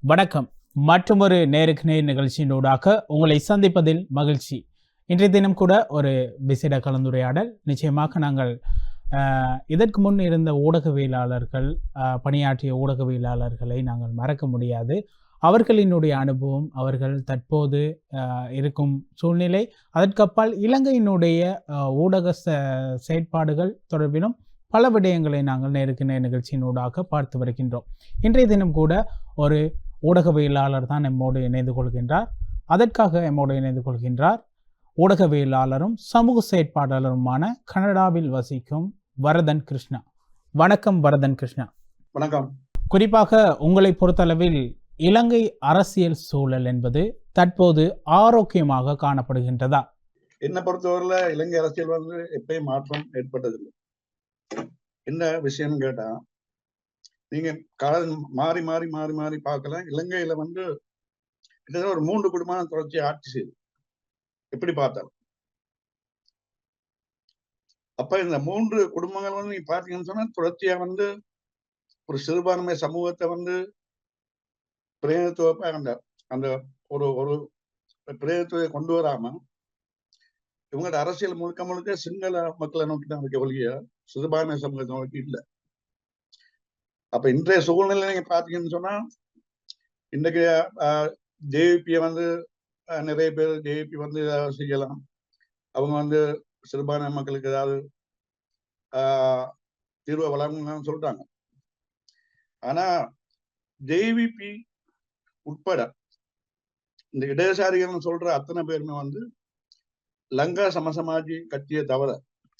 வணக்கம். மற்றொரு நேருக்கு நேர் நிகழ்ச்சியினூடாக உங்களை சந்திப்பதில் மகிழ்ச்சி. இன்றைய தினம் கூட ஒரு விசேட கலந்துரையாடல். நிச்சயமாக நாங்கள் இதற்கு முன் இருந்த ஊடகவியலாளர்கள் பணியாற்றிய ஊடகவியலாளர்களை நாங்கள் மறக்க முடியாது. அவர்களினுடைய அனுபவம் அவர்கள் தற்போது இருக்கும் சூழ்நிலை அதற்கப்பால் இலங்கையினுடைய ஊடக ச- செயற்பாடுகள் தொடர்பிலும் பல விடயங்களை நாங்கள் நேருக்கு நேர் நிகழ்ச்சியினூடாக பார்த்து வருகின்றோம். இன்றைய தினம் கூட ஒரு ஊடகவியலாளர் தான் நம்மோடு இணைந்து கொள்கின்றார். அதற்காக நம்மோடு இணைந்து கொள்கின்றார். ஊடகவியலாளரும் சமூக செயற்பாட்டாளருமான கனடாவில் வசிக்கும் வரதன் கிருஷ்ணா. வணக்கம் வரதன் கிருஷ்ணா. வணக்கம். குறிப்பாக உங்களை பொறுத்தளவில் இலங்கை அரசியல் சூழல் என்பது தற்போது ஆரோக்கியமாக காணப்படுகின்றதா? என்னை பொறுத்தவரையில இலங்கை அரசியல் வந்து எப்பயும் மாற்றம் ஏற்பட்டதில்லை. என்ன விஷயம் கேட்டா நீங்க கால மாறி மாறி மாறி மாறி பார்க்கலாம் இலங்கையில வந்து கிட்டத்தட்ட ஒரு மூன்று குடும்பம் தொடர்ச்சி ஆட்சி செய்யுது எப்படி பார்த்தாலும். அப்ப இந்த மூன்று குடும்பங்கள் வந்து நீங்க பாத்தீங்கன்னு சொன்னா தொடர்ச்சியா வந்து ஒரு சிறுபான்மை சமூகத்தை வந்து பிரதிநிதித்துவ அந்த அந்த ஒரு ஒரு பிரதிநிதித்துவத்தை கொண்டு வராம இவங்களோட அரசியல் முழுக்க முழுக்க சிங்கள மக்களை நோக்கி தான் இருக்க ஒழிய சிறுபான்மை சமூகத்தை நோக்கி இல்லை. அப்ப இன்றைய சூழ்நிலை நீங்க பாத்தீங்கன்னு சொன்னா இன்றைக்கு ஜேவிபியை வந்து நிறைய பேர் ஜேவிபி வந்து ஏதாவது செய்யலாம். அவங்க வந்து சிறுபான்மை மக்களுக்கு ஏதாவது ஆஹ், தீர்வை வழங்கணும்னு சொல்றாங்க ஆனா ஜேவிபி உட்பட இந்த இடதுசாரிகள்னு சொல்ற அத்தனை பேருமே வந்து லங்கா சமசமாஜி கட்சியை தவிர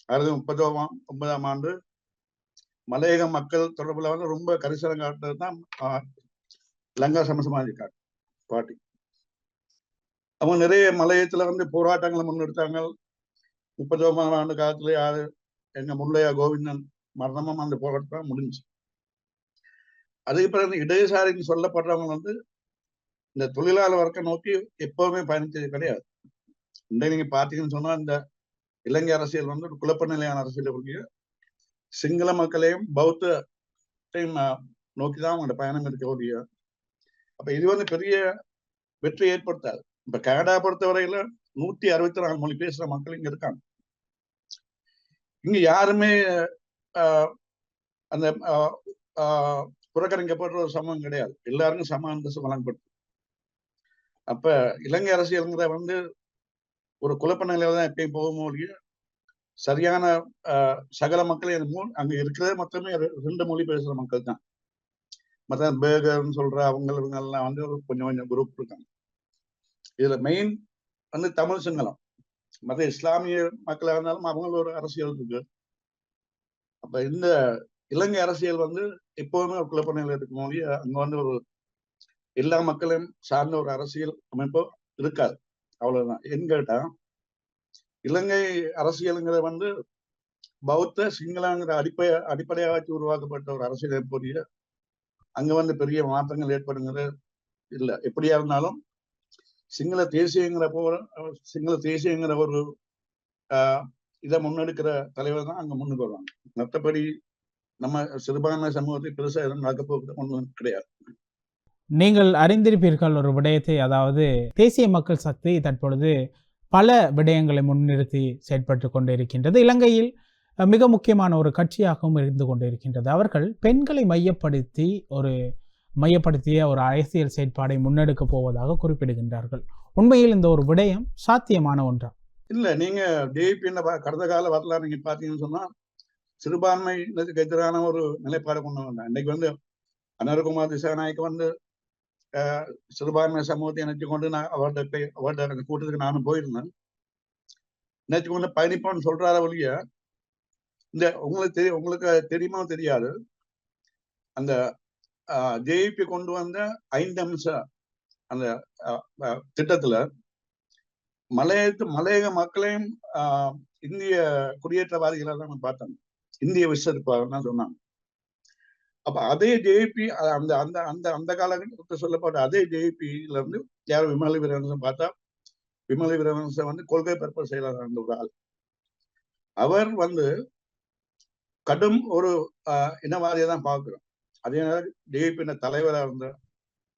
ஆயிரத்தி முப்பதாம் ஒன்பதாம் ஆண்டு மலையக மக்கள் தொடர்புல வந்து ரொம்ப கரிசனம் காட்டுறது தான் லங்கா சமசமாஜி காட்டு பாட்டி. அவங்க நிறைய மலையத்துல வந்து போராட்டங்களை முன்னெடுத்தாங்க. முப்பதாம் ஆண்டு காலத்துல யாரு? எங்க முல்லையா கோவிந்தன் மரணமும் அந்த போராட்டம் முடிஞ்சு. அதுக்கு பிறகு இடதுசாரின்னு சொல்லப்படுறவங்க வந்து இந்த தொழிலாளர் வர்க்கம் நோக்கி எப்பவுமே பயணித்தது கிடையாது. இன்றைக்கு நீங்க பாத்தீங்கன்னு சொன்னா இந்த இலங்கை அரசியல் வந்து ஒரு குழப்ப நிலையான அரசியல் சிங்கள மக்களையும் பௌத்தையும் நோக்கி தான் அவங்களோட பயணம் இருக்க முடியும் அப்ப இது வந்து பெரிய வெற்றி ஏற்படுத்தாது. இப்ப கனடா பொறுத்தவரையில நூத்தி அறுபத்தி நாலு மொழி பேசுற மக்கள் இங்க இருக்காங்க. இங்க யாருமே ஆஹ், அந்த ஆஹ், ஆஹ், புறக்கணிக்கப்படுற ஒரு சமம் கிடையாது. எல்லாருக்கும் சம அந்தஸ்து வழங்கப்படுது அப்ப இலங்கை அரசியலுங்கிற வந்து ஒரு குழப்ப நிலையில தான் எப்பயும் போகும் ஒழிய சரியான ஆஹ், சகல மக்களையும் அங்க இருக்கிறதே மொத்தமே ரெண்டு மொழி பேசுற மக்கள் தான். மற்ற பேகர்னு சொல்ற அவங்க இவங்க எல்லாம் வந்து கொஞ்சம் கொஞ்சம் குரூப் இருக்காங்க. இதுல மெயின் வந்து தமிழ் சிங்களம். மற்ற இஸ்லாமிய மக்களாக இருந்தாலும் அவங்கள ஒரு அரசியல் இருக்கு. அப்ப இந்த இலங்கை அரசியல் வந்து எப்போதுமே ஒரு குழப்ப இருக்கும் போது அங்க வந்து ஒரு எல்லா மக்களையும் சார்ந்த ஒரு அரசியல் அமைப்பு இருக்காது. அவ்வளவுதான். என்ன கேட்டா இலங்கை அரசியலுங்கிற வந்து பௌத்த சிங்களாங்கிற அடிப்படை அடிப்படையாக வச்சு உருவாக்கப்பட்ட ஒரு அரசியல் அமைப்பு அங்க வந்து பெரிய மாற்றங்கள் ஏற்படுங்கிறது இல்ல. எப்படியா இருந்தாலும் சிங்கள தேசியங்கிற போல சிங்கள தேசியங்கிற ஒரு ஆஹ், இதை முன்னெடுக்கிற தலைவர் தான் அங்க முன்னுக்கு வருவாங்க. மற்றபடி நம்ம சிறுபான்மை சமூகத்தை பெருசா எதுவும் நடக்க போகிறது ஒன்றும் கிடையாது. நீங்கள் அறிந்திருப்பீர்கள் ஒரு விடயத்தை அதாவது தேசிய மக்கள் சக்தி தற்பொழுது பல விடயங்களை முன்னிறுத்தி செயற்பட்டு கொண்டிருக்கின்றது. இலங்கையில் மிக முக்கியமான ஒரு கட்சியாகவும் இருந்து கொண்டு இருக்கின்றது அவர்கள் பெண்களை மையப்படுத்தி ஒரு மையப்படுத்திய ஒரு அரசியல் செயற்பாடை முன்னெடுக்க போவதாக குறிப்பிடுகின்றார்கள். உண்மையில் இந்த ஒரு விடயம் சாத்தியமான ஒன்றா? இல்லை நீங்கள் டிஏபி கடந்த கால வரலாறு நீங்கள் பார்த்தீங்கன்னு சொன்னால் சிறுபான்மையினருக்கு எதிரான ஒரு நிலைப்பாடு கொண்டு வந்தாங்க. இன்னைக்கு வந்து அனர்குமார் திசாநாயக்கு வந்து சிறுபான்மை சமூகத்தை நினைச்சுக்கொண்டு கொண்டு நான் அவர்கிட்ட போய் அவர்கிட்ட அந்த கூட்டத்துக்கு நானும் போயிருந்தேன் நினைச்சுக்கொண்டு கொண்டு பயணிப்போம்னு சொல்றார வழிய இந்த உங்களுக்கு தெரியும் உங்களுக்கு தெரியுமோ தெரியாது அந்த ஜேபி கொண்டு வந்த ஐந்து அம்ச அந்த திட்டத்துல மலையத்து மலையக மக்களையும் ஆஹ், இந்திய குடியேற்றவாதிகளை தான் நம்ம பார்த்தோம் இந்திய விசரிப்பாக சொன்னாங்க அப்ப அதே ஜேபி அந்த அந்த அந்த அந்த காலகட்டத்தில் சொல்லப்பட்ட அதே ஜேபியில இருந்து யார் விமல வீரவன்சன் பார்த்தா விமலை வீரவன்சன் வந்து கொள்கை பரப்ப செயலாளர் இருந்த ஒரு ஆள். அவர் வந்து கடும் ஒரு இனவாதியை தான் பார்க்கிறோம். அதே நேரம் டிஏபி தலைவராக இருந்த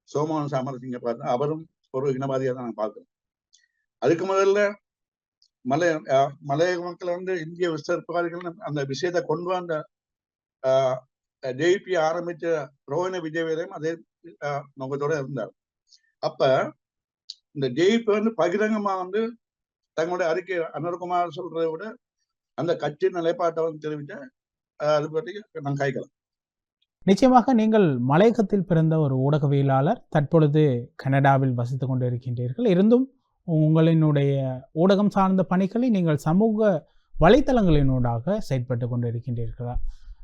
சோமோகன் சாமரசிங்க பார்த்தா அவரும் ஒரு இனவாதியாக தான் நான் பார்க்கிறோம். அதுக்கு முதல்ல மலைய அஹ், மக்கள் வந்து இந்திய விஸ்தரிப்பாளர்கள் அந்த விஷயத்தை கொண்டு வந்த ஜேபி ஆரம்பிச்ச ரோஹண விஜயவீரையும் அதே நோக்கத்தோட இருந்தார் அப்ப இந்த ஜேபி வந்து பகிரங்கமா வந்து தங்களுடைய அறிக்கை அனுர்குமார் சொல்றதை விட அந்த கட்சி நிலைப்பாட்டை வந்து தெரிவித்த அது பற்றி நான் கைக்கலாம் நிச்சயமாக நீங்கள் மலையகத்தில் பிறந்த ஒரு ஊடகவியலாளர் தற்பொழுது கனடாவில் வசித்துக் கொண்டு இருக்கின்றீர்கள் இருந்தும் உங்களினுடைய ஊடகம் சார்ந்த பணிகளை நீங்கள் சமூக வலைத்தளங்களினூடாக செயற்பட்டு கொண்டு இருக்கின்றீர்களா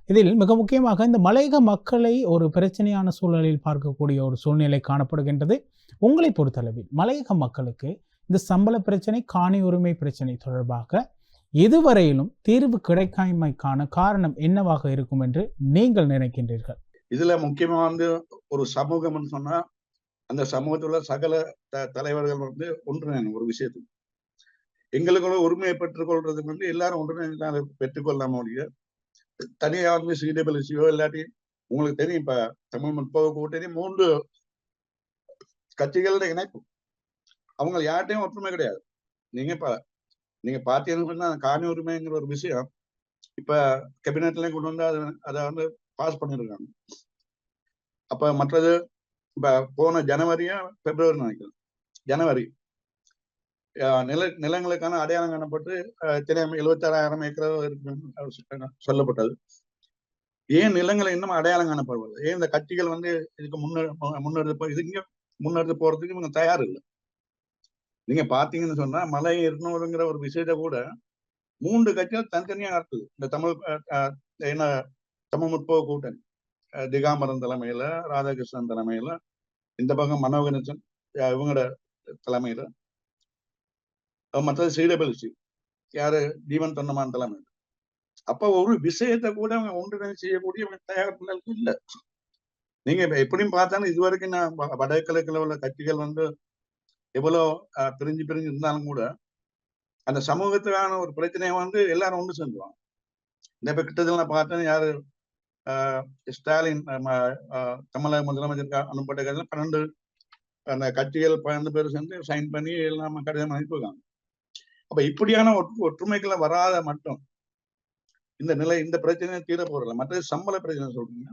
இதில் மிக முக்கியமாக இந்த மலையக மக்களை ஒரு பிரச்சனையான சூழலில் பார்க்கக்கூடிய ஒரு சூழ்நிலை காணப்படுகின்றது. உங்களை பொறுத்தளவில் மலையக மக்களுக்கு இந்த சம்பள பிரச்சனை காணி உரிமை பிரச்சனை தொடர்பாக இதுவரையிலும் தீர்வு கிடைக்காமைக்கான காரணம் என்னவாக இருக்கும் என்று நீங்கள் நினைக்கின்றீர்கள்? இதுல முக்கியமா வந்து ஒரு சமூகம்னு சொன்னா அந்த சமூகத்துல சகல த- தலைவர்கள் வந்து ஒன்று ஒரு விஷயத்துக்கு எங்களுக்குள்ள உரிமையை பெற்றுக்கொள்றதுக்கு வந்து எல்லாரும் ஒன்று பெற்றுக்கொள்ளாம முடியும் தனியா வந்து சிடபிள்யூசியோ இல்லாட்டி உங்களுக்கு தெரியும் இப்ப தமிழ் முற்போக்கு கூட்டணி மூன்று கட்சிகளோட இணைப்பு. அவங்க யார்ட்டையும் ஒற்றுமை கிடையாது. நீங்க இப்ப நீங்க பார்த்தீங்கன்னு சொன்னா காணி உரிமைங்கிற ஒரு விஷயம் இப்ப கேபினெட்லயும் கொண்டு வந்து அதை அதை வந்து பாஸ் பண்ணிருக்காங்க. அப்ப மற்றது இப்ப போன ஜனவரியா பிப்ரவரி நினைக்கிறேன். ஜனவரி. நில நிலங்களுக்கான அடையாளம் காணப்பட்டு அஹ் தினம் எழுபத்தாறாயிரம் ஏக்கர் இருக்கு சொல்லப்பட்டது. ஏன் நிலங்களை இன்னும் அடையாளம் காணப்படுவது ஏன் இந்த கட்சிகள் வந்து இதுக்கு முன்னே முன்னெடுத்து இது இங்க முன்னெடுத்து போறதுக்கு இவங்க தயார் இல்லை நீங்க பாத்தீங்கன்னு சொன்னா மலை இருநூறுங்கிற ஒரு விஷயத்த கூட மூன்று கட்சிகள் தனித்தனியா நடத்துது இந்த தமிழ் அஹ், என்ன தமிழ் முற்போக்கு கூட்டணி திகாம்பரம் தலைமையில ராதாகிருஷ்ணன் தலைமையில இந்த பக்கம் மனோகணேசன் அஹ், இவங்களோட தலைமையில மற்றது ஸ்ரீடபலிசி யாரு? தீவன் தொண்டமான் தலைமையில அப்ப ஒரு விஷயத்தை கூட அவங்க ஒன்றிணைந்து செய்யக்கூடிய தயார் நிலைக்கு இல்ல. நீங்க இப்ப எப்படியும் பார்த்தாலும் இதுவரைக்கும் நான் வ- வடகிழக்குல உள்ள கட்சிகள் வந்து எவ்வளவு பிரிஞ்சு பிரிஞ்சு இருந்தாலும் கூட அந்த சமூகத்துக்கான ஒரு பிரச்சனையை வந்து எல்லாரும் ஒன்று சேர்ந்துருவாங்க. இந்த இப்ப கிட்டத்தில் நான் பார்த்தேன் யாரு? ஆஹ் ஸ்டாலின் ஆஹ் தமிழக முதலமைச்சருக்கு அனுப்பப்பட்ட கட்சியில் பன்னெண்டு அந்த கட்சிகள் பன்னெண்டு பேர் சேர்ந்து சைன் பண்ணி எல்லாம் கடிதம் அனுப்பியிருக்காங்க. அப்ப இப்படியான ஒற்றுமைகளை வராத மட்டும் இந்த நிலை இந்த பிரச்சனையை தீர போறதில்ல. மற்ற சம்பள பிரச்சனை சொல்றீங்க.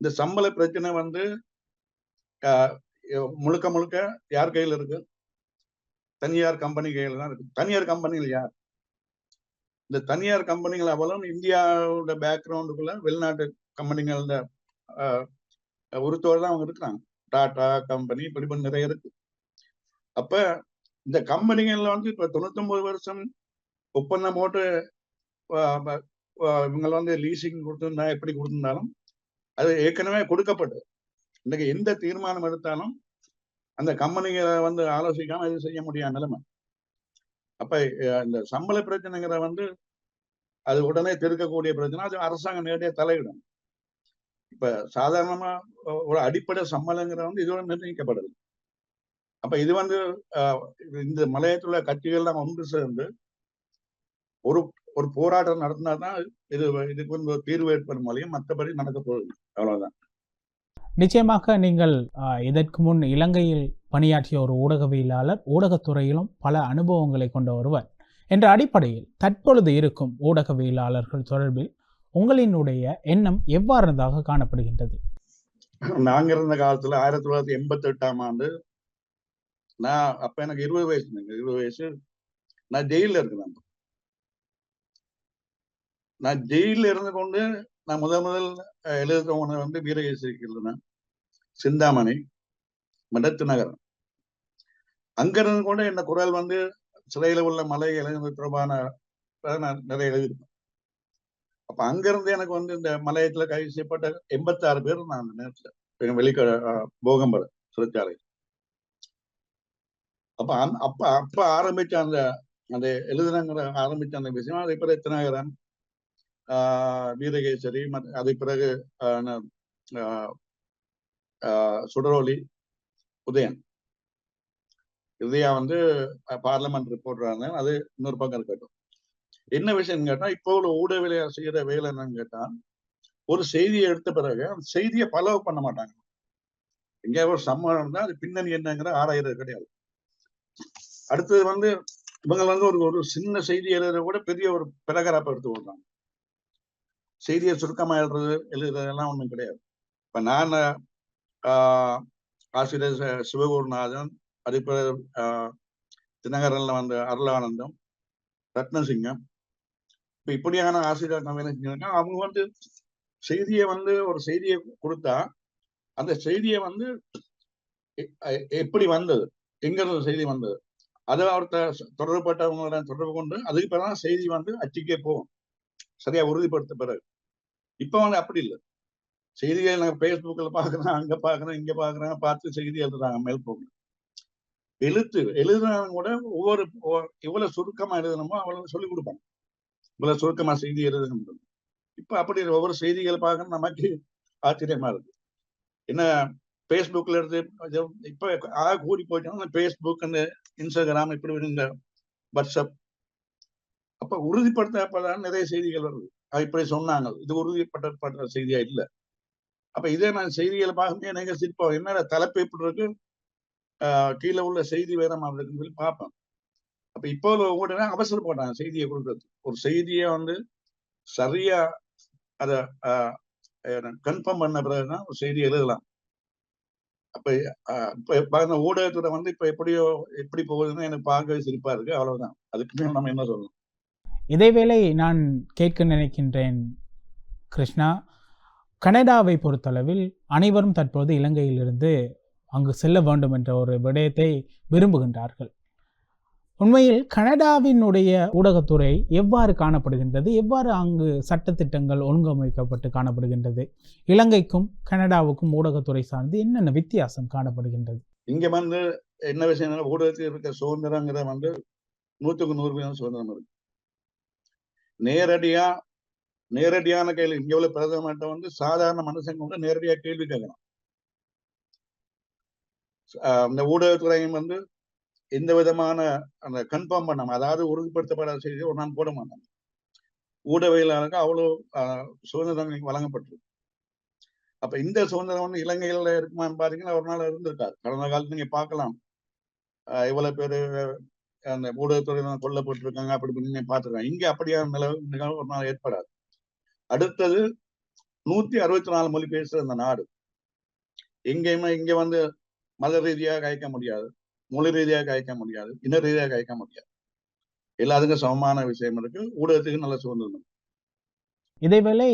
இந்த சம்பள பிரச்சனை வந்து ஆஹ் முழுக்க முழுக்க யார் கையில இருக்கு? தனியார் கம்பெனி கையில தான் இருக்கு. தனியார் கம்பெனிகள் யார்? இந்த தனியார் கம்பெனிகள் அவ்வளவு இந்தியாவோட பேக்ரவுண்டுக்குள்ள வெளிநாட்டு கம்பெனிகளோட உருத்தோடு தான் அவங்க இருக்கிறாங்க. டாடா கம்பெனி இப்படி இப்படி நிறைய இருக்கு. அப்ப இந்த கம்பெனிகள்ல வந்து இப்ப தொண்ணூத்தொன்பது வருஷம் ஒப்பந்தம் போட்டு இவங்க வந்து லீசிங் கொடுத்துருந்தா எப்படி கொடுத்துருந்தாலும் அது ஏற்கனவே கொடுக்கப்பட்டு இன்னைக்கு எந்த தீர்மானம் எடுத்தாலும் அந்த கம்பெனிகளை வந்து ஆலோசிக்காம இது செய்ய முடியாத நிலைமை. அப்ப இந்த சம்பள பிரச்சனைங்கிற வந்து அது உடனே தீர்க்கக்கூடிய பிரச்சனை அது அரசாங்கம் நேரடியாக தலையிடும். இப்ப சாதாரணமா ஒரு அடிப்படை சம்பளங்கிற வந்து இதோட நிர்ணயிக்கப்படுது. அப்ப இது வந்து இந்த மலையத்துல கட்சிகள்லாம் ஒன்று சேர்ந்து ஒரு ஒரு போராட்டம் நடத்தினா தான் இது இதுக்கு வந்து தீர்வு ஏற்படும் வழியும் மற்றபடி நடக்க போகுது அவ்வளவுதான். நிச்சயமாக நீங்கள் இதற்கு முன் இலங்கையில் பணியாற்றிய ஒரு ஊடகவியலாளர் ஊடகத்துறையிலும் பல அனுபவங்களை கொண்ட ஒருவர். என்ற அடிப்படையில் தற்பொழுது இருக்கும் ஊடகவியலாளர்கள் தொடர்பில் உங்களினுடைய எண்ணம் எவ்வாறானதாக காணப்படுகின்றது? நாங்க இருந்த காலத்துல ஆயிரத்தி தொள்ளாயிரத்தி எண்பத்தி எட்டாம் ஆண்டு நான் அப்ப எனக்கு இருபது வயசு இருபது வயசு. நான் ஜெயில இருக்கிறேன் நான் ஜெயில இருந்து கொண்டு நான் முதல் முதல் எழுத எழுதுறவன வந்து வீரகேசரிக்கு சிந்தாமணி மடத்து நகரம் அங்க இருந்து கொண்டு என்ன குரல் வந்து சிறையில உள்ள மலை இளைஞர் தொடர்பான நான் நிறைய எழுதியிருப்பேன். அப்ப அங்க இருந்து எனக்கு வந்து இந்த மலையத்துல கைது செய்யப்பட்ட எண்பத்தாறு பேர் நான் அந்த நேரத்துல வெளிக்க போகம்பர சிறைச்சாலை அப்ப அந்த- அப்ப அப்ப ஆரம்பிச்ச அந்த அந்த எழுதுனங்கிற ஆரம்பிச்ச அந்த விஷயம் அதை பிறகு தினகரன் ஆஹ் வீரகேசரி அதை பிறகு ஆஹ் ஆஹ் ஆஹ் சுடரோலி உதயன். இதையா வந்து பார்லமெண்ட் ரிப்போர்ட்டரா இருந்தேன் அது இன்னொரு பக்கம் இருக்கட்டும். என்ன விஷயம்னு கேட்டா இப்போ உள்ள ஊடக செய்யற வேலை என்னன்னு கேட்டா ஒரு செய்தியை எடுத்த பிறகு அந்த செய்தியை ஃபாலோ பண்ண மாட்டாங்க. எங்கேயாவது ஒரு சம்பவம் இருந்தால் அது பின்னணி என்னங்கிற ஆராயிறது கிடையாது. அடுத்தது வந்து இவங்க வந்து ஒரு ஒரு சின்ன செய்தி எழுதுறத கூட பெரிய ஒரு பிரகராப்பை எடுத்து கொடுத்தாங்க செய்தியை சுருக்கமா எழுதுறது எழுதுறதெல்லாம் ஒன்றும் கிடையாது. இப்ப நான் ஆஹ், ஆசிரியர் சிவகுருநாதன் அதுபோல ஆஹ், தினகரன்ல வந்த அருளானந்தம் ரத்னசிங்கம் இப்ப இப்படியான ஆசிரியர் நம்ம அவங்க வந்து செய்தியை வந்து ஒரு செய்தியை கொடுத்தா அந்த செய்தியை வந்து எப்படி வந்தது? எங்க செய்தி வந்தது? அது அவர்த்த தொடர்புப்பட்டவங்களோட தொடர்பு கொண்டு அதுக்கு பிறகு செய்தி வந்து அச்சுக்கே போகும். சரியா உறுதிப்படுத்த பிறகு. இப்போ வந்து அப்படி இல்லை. செய்திகள் நாங்க ஃபேஸ்புக்கில் பாக்குறோம் அங்க பாக்குறோம் இங்க பாக்குறோம் பார்த்து செய்தி எழுதுறாங்க மேல் போகணும் எழுத்து எழுதுறவங்க கூட ஒவ்வொரு ஒ- எவ்வளவு சுருக்கமா எழுதணுமோ அவ்வளவு சொல்லிக் கொடுப்பாங்க. இவ்வளவு சுருக்கமா செய்தி எழுதணும் இப்போ அப்படி ஒவ்வொரு செய்திகளை பார்க்கணும் நமக்கு ஆச்சரியமா இருக்கு. என்ன ஃபேஸ்புக்கில் இருந்து இப்போ ஆக கூடி போயிட்டோம்னா ஃபேஸ்புக் அந்த இன்ஸ்டாகிராம் இப்படி இந்த வாட்ஸ்அப் அப்ப உறுதிப்படுத்தப்படாத நிறைய செய்திகள் வருது. அது இப்படி சொன்னாங்க. இது உறுதிப்படுத்தப்பட்ட செய்தியா? இல்லை. அப்ப இதே நான் செய்திகளை பார்க்கும்போது எனக்கு சிரிப்போம் என்ன தலைப்பு எப்படி இருக்கு? கீழே உள்ள செய்தி வேற மாதிரி இருக்குன்னு சொல்லி பார்ப்பேன். அப்ப இப்போ உடனே அவசரப்படுறாங்க போட்டாங்க செய்தியை கொடுக்கறது. ஒரு செய்தியை வந்து சரியா அதை கன்ஃபார்ம் பண்ண பிறகுதான் ஒரு செய்தி எழுதலாம். அப்ப ஆஹ் ஊடகத்துல வந்து இப்ப எப்படியோ எப்படி போகுதுன்னு எனக்கு பார்க்கவே சிரிப்பா இருக்கு. அவ்வளவுதான். அதுக்கு மேல நம்ம என்ன சொல்லணும்? இதேவேளை நான் கேட்க நினைக்கின்றேன் கிருஷ்ணா கனடாவை பொறுத்தளவில் அனைவரும் தற்போது இலங்கையிலிருந்து அங்கு செல்ல வேண்டும் என்ற ஒரு விடயத்தை விரும்புகின்றார்கள். உண்மையில் கனடாவினுடைய ஊடகத்துறை எவ்வாறு காணப்படுகின்றது? எவ்வாறு அங்கு சட்டத்திட்டங்கள் ஒழுங்கமைக்கப்பட்டு காணப்படுகின்றது? இலங்கைக்கும் கனடாவுக்கும் ஊடகத்துறை சார்ந்து என்னென்ன வித்தியாசம் காணப்படுகின்றது? இங்க வந்து என்ன விஷயம் ஊடகத்தில் இருக்க சுதந்திரங்கிற வந்து நூற்றுக்கு நூறு வீதம் சுதந்திரம் இருக்கு. நேரடியா நேரடியான கேள்வி. இங்க உள்ள பிரதமர்கிட்ட வந்து சாதாரண மனுஷங்க கூட நேரடியா கேள்வி கேட்கலாம். இந்த ஊடகத்துறையும் வந்து எந்த விதமான அந்த கன்ஃபார்ம் பண்ணாம அதாவது உறுதிப்படுத்தப்படாத செய்தியை ஒரு நாள் போட மாட்டாங்க. ஊடகவியலாளருக்கு அவ்வளவு ஆஹ் சுதந்திரம் வழங்கப்பட்டிருக்கு. அப்ப இந்த சுதந்திரம் வந்து இலங்கையில இருக்குமான்னு பாத்தீங்கன்னா ஒரு நாள் இருந்திருக்காது. கடந்த காலத்துல நீங்க பார்க்கலாம். ஆஹ் இவ்வளவு பேரு அந்த ஊடகத்துறையினர் கொல்லப்பட்டிருக்காங்க அப்படி இப்படி நீங்க பார்த்திருக்காங்க இங்க அப்படியான நிலவு நிகழ்வு ஒரு நாள் ஏற்படாது. அடுத்தது நூத்தி அறுபத்தி நாலு மொழி பேசுற அந்த நாடு எங்கேயுமே இங்க வந்து மத ரீதியாக கயக்க முடியாது. மொழி ரீதியாக காய்க்க முடியாது இன ரீதியாக காய்க்க முடியாது. எல்லாத்துக்கும் சமமான விஷயம் இருக்கு. ஊடகத்துக்கு நல்ல சுதந்திரம் இதேவேளை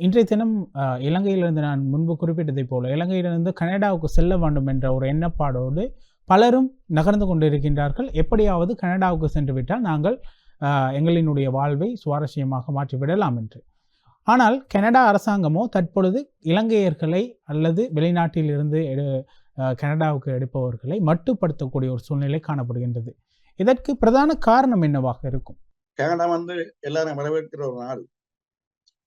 இன்றைய தினம் அஹ், இலங்கையிலிருந்து நான் முன்பு குறிப்பிட்டதைப் போல இலங்கையிலிருந்து கனடாவுக்கு செல்ல வேண்டும் என்ற ஒரு எண்ணப்பாடோடு பலரும் நகர்ந்து கொண்டிருக்கின்றார்கள். எப்படியாவது கனடாவுக்கு சென்று விட்டால் நாங்கள் அஹ், எங்களினுடைய வாழ்வை சுவாரஸ்யமாக மாற்றிவிடலாம் என்று. ஆனால் கனடா அரசாங்கமோ தற்பொழுது இலங்கையர்களை அல்லது வெளிநாட்டில் இருந்து எடு கனடாவுக்கு எடுப்பவர்களை மட்டுப்படுத்தக்கூடிய ஒரு சூழ்நிலை காணப்படுகின்றது. இதற்கு பிரதான காரணம் என்னவாக இருக்கும்? கனடா வந்து எல்லாரும் வரவேற்கிற ஒரு நாடு.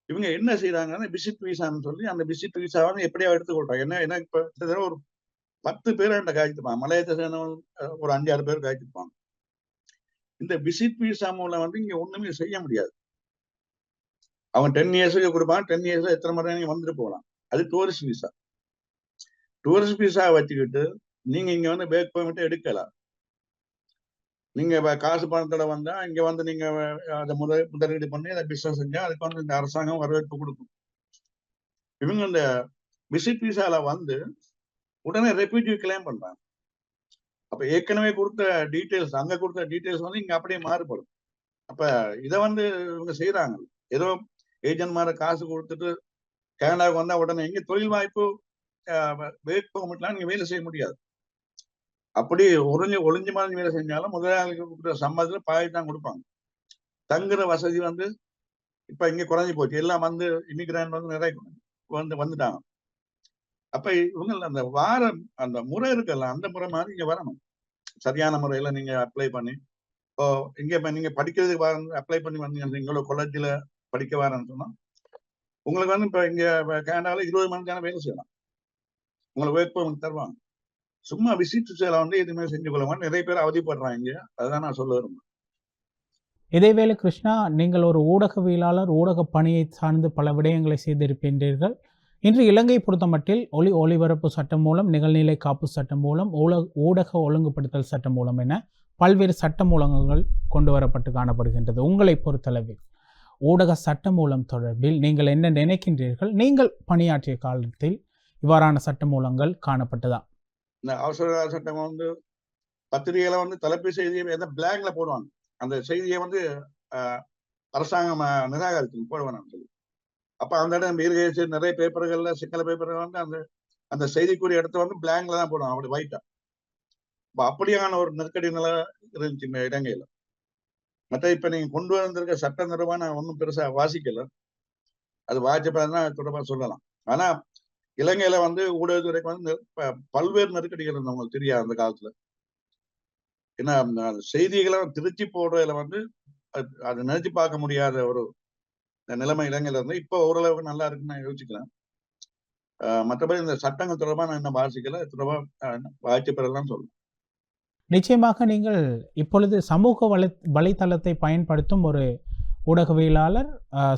இவங்க என்ன செய்யறாங்கன்னா விசிட் விசான்னு சொல்லி அந்த விசிட் விசா வந்து எப்படியா எடுத்துக்கொள்றாங்க. என்ன என்ன இப்ப கிட்டத்தட்ட ஒரு பத்து பேர் என்கிட்ட காய்ச்சிருப்பாங்க மலையத்தை சேர்ந்தவங்க அஹ், ஒரு அஞ்சாறு பேர் காய்ச்சிருப்பாங்க இந்த விசிட் விசா மூலம் வந்து இங்க ஒண்ணுமே செய்ய முடியாது. அவன் டென் இயர்ஸுக்கு கொடுப்பான். டென் இயர்ஸ்ல எத்தனை முறை நீங்க வந்துட்டு போகலாம். அது டூரிஸ்ட் விசா டூரிஸ்ட் விசா வச்சுக்கிட்டு நீங்க இங்க வந்து பேக் பேமெண்ட் எடுக்கலாம். நீங்க இப்ப காசு பணத்துல வந்தா இங்க வந்து நீங்க அதை முதல் முதலீடு பண்ணி அதை பிசினஸ் செஞ்சா அதுக்கு வந்து இந்த அரசாங்கம் வரவேற்பு கொடுக்கும். இவங்க இந்த விசிட் விசால வந்து உடனே ரெப்யூட்டி கிளைம் பண்றாங்க. அப்ப ஏற்கனவே கொடுத்த டீட்டெயில்ஸ் அங்க கொடுத்த டீட்டெயில்ஸ் வந்து இங்க அப்படியே மாறுபடும். அப்ப இதை வந்து இவங்க செய்யறாங்க ஏதோ ஏஜென்ட் மாதிரி காசு கொடுத்துட்டு கனடாவுக்கு வந்தா உடனே இங்க தொழில் வாய்ப்பு வெயிட் பர்மிட்லாம் நீங்க வேலை செய்ய முடியாது. அப்படி ஒளிஞ்சு ஒளிஞ்சு மாதிரி வேலை செஞ்சாலும் முதலாளிக்கு கொடுக்குற சம்பளத்துல பாதி தான் கொடுப்பாங்க. தங்குற வசதி வந்து இப்ப இங்க குறைஞ்சு போச்சு. எல்லாம் வந்து இமிகிரண்ட் வந்து நிறைய வந்து வந்துட்டாங்க. அப்ப இவங்க அந்த வாரம் அந்த முறை இருக்குல்ல அந்த முறை மாதிரி இங்க வரணும். சரியான முறையில நீங்க அப்ளை பண்ணி இப்போ இங்க இப்ப நீங்க படிக்கிறதுக்கு வர அப்ளை பண்ணி வந்தீங்க எங்களோட காலேஜ்ல படிக்க வரேன்னு சொன்னா உங்களுக்கு வந்து இப்ப இங்க கனடாவில் இருபது மணிக்கான வேலை செய்யலாம். உங்களுக்கு ஒர்க் தருவாங்க. சும்மா விசிட்டு சேலை வந்து எதுவுமே செஞ்சு கொள்ள நிறைய பேர் அவதிப்படுறாங்க. அதுதான் நான் சொல்ல விரும்புறேன். இதேவேளை கிருஷ்ணா நீங்கள் ஒரு ஊடகவியலாளர் ஊடக பணியை சார்ந்து பல விடயங்களை செய்திருக்கின்றீர்கள். இன்று இலங்கை பொறுத்தமட்டில் ஒளி ஒளிபரப்பு சட்டம் மூலம் நிகழ்நிலை காப்பு சட்டம் மூலம் ஊடக ஊடக ஒழுங்குபடுத்தல் சட்டம் மூலம் என பல்வேறு சட்ட மூலங்கள் கொண்டு வரப்பட்டு காணப்படுகின்றது. உங்களை பொறுத்தளவில் ஊடக சட்ட மூலம் தொடர்பில் நீங்கள் என்ன நினைக்கின்றீர்கள்? நீங்கள் பணியாற்றிய காலத்தில் இவ்வாறான சட்ட மூலங்கள் காணப்பட்டதா? இந்த அவசர சட்டம் வந்து பத்திரிகையில வந்து தலைப்பு செய்தியை எந்த பிளாக்ல போடுவாங்க. அந்த செய்தியை வந்து ஆஹ், அரசாங்கம் ஆஹ், நிராகரிக்கும் போட சொல்லி. அப்ப அந்த இடம் வீரகேசி நிறைய பேப்பர்கள்ல சிங்கள பேப்பர்கள் வந்து அந்த அந்த செய்திக்குரிய இடத்த வந்து பிளாங்க்ல தான் போடுவாங்க அப்படி வைட்டா இப்போ அப்படியான ஒரு நெருக்கடி நிலை இருந்துச்சு இந்த இலங்கையில. மற்ற இப்ப நீங்க கொண்டு வந்திருக்க சட்ட நிறுவனம் நான் ஒன்றும் பெருசா வாசிக்கல. அது வாஜ்பாய் தான் தொடர்பா சொல்லலாம். ஆனா இலங்கையில வந்து ஊடகத்துறைக்கு வந்து பல்வேறு நெருக்கடிகள் இருந்தது உங்களுக்கு தெரியாது அந்த காலத்துல? ஏன்னா செய்திகளை திருச்சி போடுறதுல வந்து அது- நினைச்சு பார்க்க முடியாத ஒரு நிலைமை இலங்கையில இருந்து இப்போ ஓரளவுக்கு நல்லா இருக்குன்னு நான் யோசிக்கிறேன். ஆஹ் மற்றபடி இந்த சட்டங்கள் தொடர்பாக நான் என்ன வாசிக்கல. தொடர்பாக தொடர்பா வாய்ச்சி பெறலாம் சொல்லுவேன் நிச்சயமாக நீங்கள் இப்பொழுது சமூக வலை வலைத்தளத்தை பயன்படுத்தும் ஒரு ஊடகவியலாளர்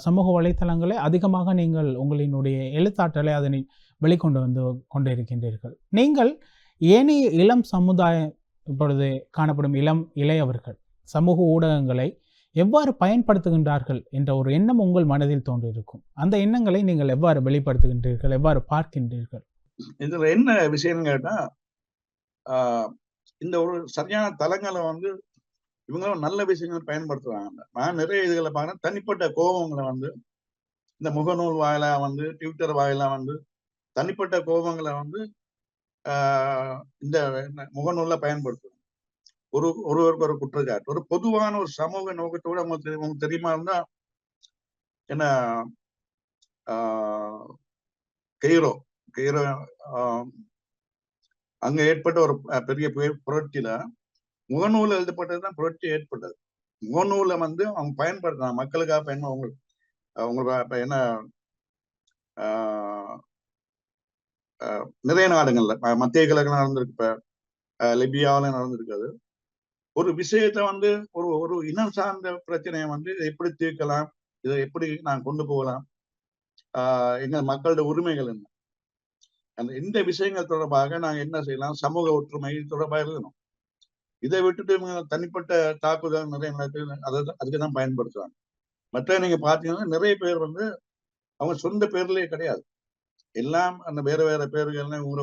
சமூக வலைத்தளங்களை அதிகமாக நீங்கள் உங்களினுடைய எழுத்தாற்றலை அதனை வெளிக்கொண்டு வந்து கொண்டிருக்கின்றீர்கள். நீங்கள் ஏனைய இளம் சமுதாயம் இப்பொழுது காணப்படும் இளம் இளையவர்கள் சமூக ஊடகங்களை எவ்வாறு பயன்படுத்துகின்றார்கள் என்ற ஒரு எண்ணம் உங்கள் மனதில் தோன்றியிருக்கும். அந்த எண்ணங்களை நீங்கள் எவ்வாறு வெளிப்படுத்துகின்றீர்கள் எவ்வாறு பார்க்கின்றீர்கள்? இதுல என்ன விஷயம்னு கேட்டா இந்த ஒரு சரியான தளங்களை வந்து இவங்களும் நல்ல விஷயங்கள் பயன்படுத்துறாங்க நான் நிறைய இதுகளை பார்க்கறேன். தனிப்பட்ட கோபங்களை வந்து இந்த முகநூல் வாயிலா வந்து ட்விட்டர் வாயிலா வந்து தனிப்பட்ட கோபங்களை வந்து ஆஹ் இந்த என்ன, முகநூல்ல பயன்படுத்துறாங்க ஒரு ஒருவருக்கு ஒரு குற்றச்சாட்டு. ஒரு பொதுவான ஒரு சமூக நோக்கத்தோட உங்களுக்கு உங்களுக்கு தெரியுமா இருந்தா என்ன ஆஹ் கெய்ரோ கெய்ரோ ஆஹ் அங்க ஏற்பட்ட ஒரு பெரிய புரட்சியில முகநூல் எழுதப்பட்டதுதான் புரட்சி ஏற்பட்டது. முகநூலை வந்து அவங்க பயன்படுத்தலாம் மக்களுக்காக பயன் அவங்களுக்கு அவங்களுக்கு என்ன ஆஹ், ஆஹ், நிறைய நாடுகள்ல மத்திய கிழக்கு நடந்திருக்கு இப்ப ஆஹ், நடந்திருக்காது. ஒரு விஷயத்த வந்து ஒரு ஒரு இனம் சார்ந்த பிரச்சனையை வந்து இதை எப்படி தீர்க்கலாம் இதை எப்படி நான் கொண்டு போகலாம் ஆஹ், எங்க மக்களோட உரிமைகள் என்ன? அந்த இந்த விஷயங்கள் தொடர்பாக நாங்க என்ன செய்யலாம்? சமூக ஒற்றுமை தொடர்பாக எழுதணும். இதை விட்டுட்டு இவங்க தனிப்பட்ட தாக்குதல் நிறைய நடக்குது அதை அதுக்கு தான் பயன்படுத்துறாங்க. மற்ற நீங்க பாத்தீங்கன்னா நிறைய பேர் வந்து அவங்க சொந்த பேர்லயே கிடையாது. எல்லாம் அந்த வேற வேற பேர்கள்னு ஊர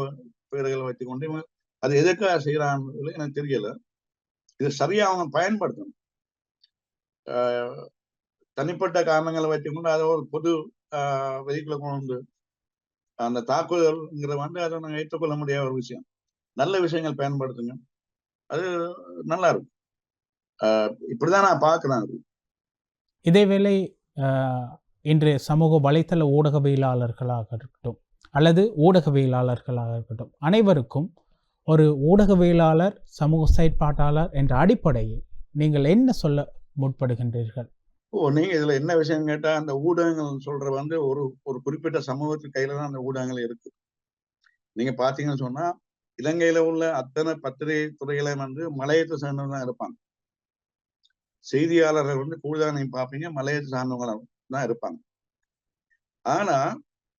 பேர்களை கொண்டு இவங்க அது எதுக்காக செய்யறாங்க எனக்கு தெரியல. இது சரியா அவங்க பயன்படுத்தணும். ஆஹ் தனிப்பட்ட காரணங்களை வச்சுக்கொண்டு அதை ஒரு பொது ஆஹ் வெளிக்குள்ள கொண்டு வந்து அந்த தாக்குதல்ங்கிற வந்து அதை நாங்கள் ஏற்றுக்கொள்ள முடியாத ஒரு விஷயம். நல்ல விஷயங்கள் பயன்படுத்துங்க. அது நல்லா இருக்கும் இப்படிதான் நான் பார்க்கிறேன் இதேவேளை அஹ், இன்று சமூக வலைத்தள ஊடகவியலாளர்களாக இருக்கட்டும் அல்லது ஊடகவியலாளர்களாக இருக்கட்டும் அனைவருக்கும் ஒரு ஊடகவியலாளர் சமூக செயற்பாட்டாளர் என்ற அடிப்படையில் நீங்கள் என்ன சொல்ல முற்படுகின்றீர்கள்? ஓ நீங்க இதுல என்ன விஷயம் கேட்டா அந்த ஊடகங்கள் சொல்ற வந்து ஒரு ஒரு குறிப்பிட்ட சமூகத்து கையில தான் அந்த ஊடகங்கள் இருக்கு. நீங்க பாத்தீங்கன்னு சொன்னா இலங்கையில உள்ள அத்தனை பத்திரிகை துறைகளை வந்து மலையத்தை சேர்ந்தவங்க தான் இருப்பாங்க. செய்தியாளர்கள் வந்து கூடுதலாக நீங்க பார்ப்பீங்க மலையத்தை சார்ந்தவங்க தான் இருப்பாங்க. ஆனா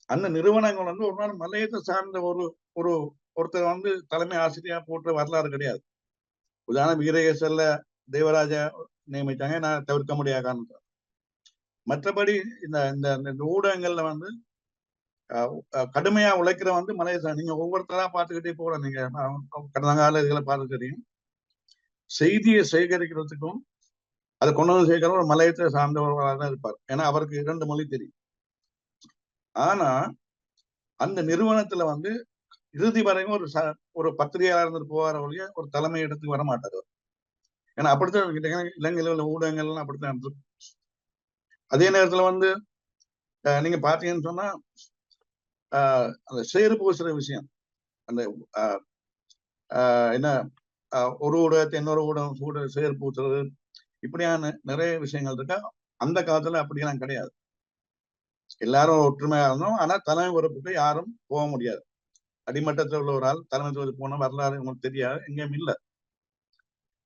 அந்த நிறுவனங்கள் வந்து ஒரு நாள் மலையத்தை சார்ந்த ஒரு ஒரு ஒருத்தர் வந்து தலைமை ஆசிரியா போட்ட வரலாறு கிடையாது. உதாரணம் வீரகேசல்ல தேவராஜா நியமித்தாங்க நான் தவிர்க்க முடியாத காரணம் மற்றபடி இந்த இந்த ஊடகங்கள்ல வந்து கடுமையா உழைக்கிற வந்து மலேசியா. நீங்க ஒவ்வொருத்தரா பார்த்துக்கிட்டே போகலாம். நீங்க கடந்த கால இதுகளை பார்த்து செய்தியை சேகரிக்கிறதுக்கும் அதை கொண்டு வந்து சேர்க்கிற ஒரு மலையத்தை சார்ந்தவர்களாக தான் இருப்பார். ஏன்னா அவருக்கு இரண்டு மொழி தெரியும். ஆனா அந்த நிறுவனத்துல வந்து இறுதி வரைக்கும் ஒரு ச- ஒரு பத்திரிகையாளர் இருந்துட்டு போவார வழிய ஒரு தலைமை இடத்துக்கு வர மாட்டார் ஏன்னா அப்படித்தான் இலங்கை- இலங்கையில உள்ள ஊடகங்கள்லாம் அப்படித்தான் இருக்கு. அதே நேரத்துல வந்து நீங்க பாத்தீங்கன்னு சொன்னா அந்த சேறு பூசுற விஷயம். அந்த ஆஹ், ஆஹ், என்ன ஆஹ், ஒரு ஊடகத்தை இன்னொரு ஊடகம் சூட சேறு பூசுறது இப்படியான நிறைய விஷயங்கள் இருக்கா? அந்த காலத்துல அப்படியெல்லாம் கிடையாது. எல்லாரும் ஒற்றுமையா இருந்தோம். ஆனா தலைமை பொறுப்புக்கு யாரும் போக முடியாது. அடிமட்டத்தில் உள்ள ஒரு ஆள் தலைமைத்துவத்துக்கு போன வரலாறு உங்களுக்கு தெரியாது எங்கேயும் இல்ல.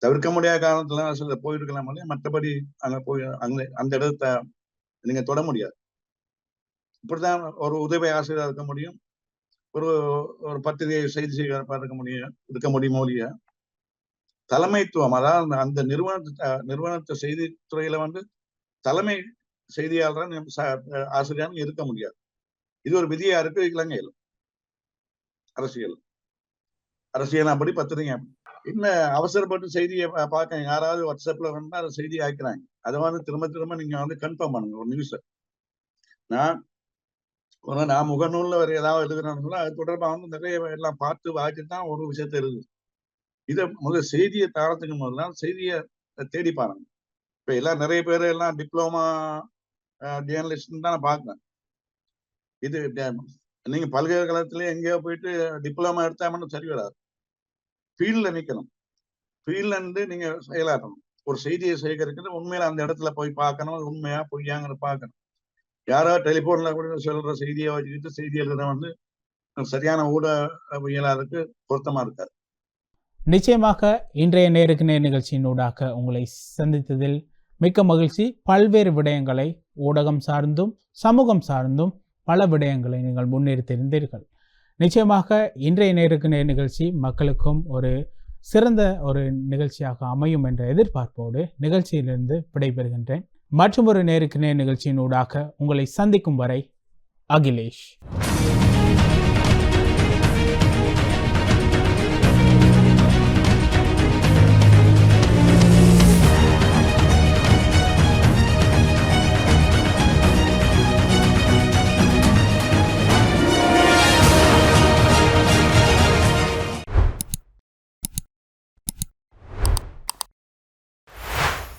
தவிர்க்க முடியாத காரணத்துல சில போயிருக்கலாம் இல்லையா? மற்றபடி அங்க போய் அங்க அந்த இடத்த நீங்க தொட முடியாது. இப்படிதான் ஒரு உதவி ஆசிரியராக இருக்க முடியும். ஒரு ஒரு பத்திரிகை செய்தி செய்கிறப்பா இருக்க முடியும் இருக்க முடியுமோ இல்லையா தலைமைத்துவம் அதாவது அந்த- அந்த நிறுவனத்தை நிறுவனத்தை செய்தித்துறையில வந்து தலைமை செய்தியாளராக ஆசிரியராக இருக்க முடியாது. இது ஒரு விதியா இருக்கு இலங்கையில். அரசியல். அரசியல் அப்படி பத்திரிகை அப்படி. இன்னும் அவசரப்பட்டு செய்தியை பா- பார்க்க யாராவது வாட்ஸ்அப்ல வந்து அதை செய்தி ஆக்கிறாங்க. அதை வந்து திரும்ப திரும்ப நீங்க வந்து கன்ஃபார்ம் பண்ணுங்க ஒரு நியூஸ் நான் நான் முகநூல்ல வேற ஏதாவது எழுதுறேன்னா அது தொடர்பாக வந்து நிறைய எல்லாம் பார்த்து வாங்கிட்டு தான் ஒரு விஷயத்த எழுது இதை முதல்ல செய்தியை தாரத்துக்கு முதல்ல செய்தியை தேடி பாருங்க. இப்ப எல்லாம் நிறைய பேர் எல்லாம் டிப்ளமா ஜேர்னலிஸ்ட்னு தான் நான் இது நீங்க பல்கலைக்கழகத்துல எங்கேயோ போயிட்டு டிப்ளமா எடுத்தாமன்னு சரி வராது. ஃபீல்ட்ல நிக்கணும். ஃபீல்ட்ல இருந்து நீங்க செயலாற்றணும். ஒரு செய்தியை சேகரிக்கிறது உண்மையில அந்த இடத்துல போய் பார்க்கணும். உண்மையாக உண்மையா பொய்யாங்கிற பார்க்கணும். யாரோ டெலிஃபோன்ல கூட சொல்ற செய்தியை வச்சுக்கிட்டு செய்தி வந்து சரியான ஊடகவியலாளருக்கு பொருத்தமா இருக்காது நிச்சயமாக இன்றைய நேருக்கு நேர் நிகழ்ச்சியினூடாக உங்களை சந்தித்ததில் மிக்க மகிழ்ச்சி. பல்வேறு விடயங்களை ஊடகம் சார்ந்தும் சமூகம் சார்ந்தும் பல விடயங்களை நீங்கள் முன்னிறுத்தியிருந்தீர்கள். நிச்சயமாக இன்றைய நேருக்கு நேர் நிகழ்ச்சி மக்களுக்கும் ஒரு சிறந்த ஒரு நிகழ்ச்சியாக அமையும் என்ற எதிர்பார்ப்போடு நிகழ்ச்சியிலிருந்து விடைபெறுகின்றேன். மற்றும் ஒரு நேருக்கு நேர் நிகழ்ச்சியின் ஊடாக உங்களை சந்திக்கும் வரை அகிலேஷ்.